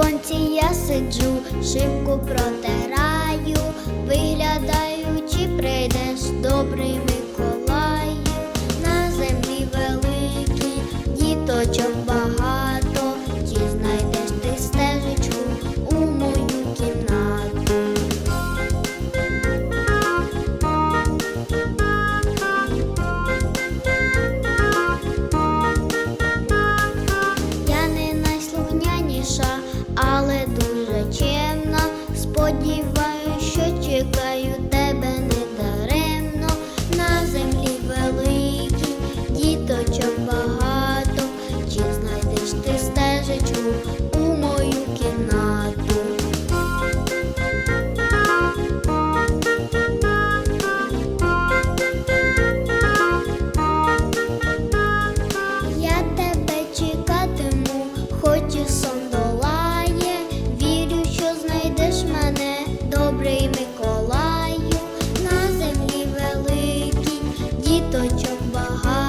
лавці я сиджу, шибку протираю, виглядаю, чи прийдеш добрий Миколаю. На землі великій діточок багато, чи знайдеш ти стежечку у мою кімнату. Я не найслухняніша, bahar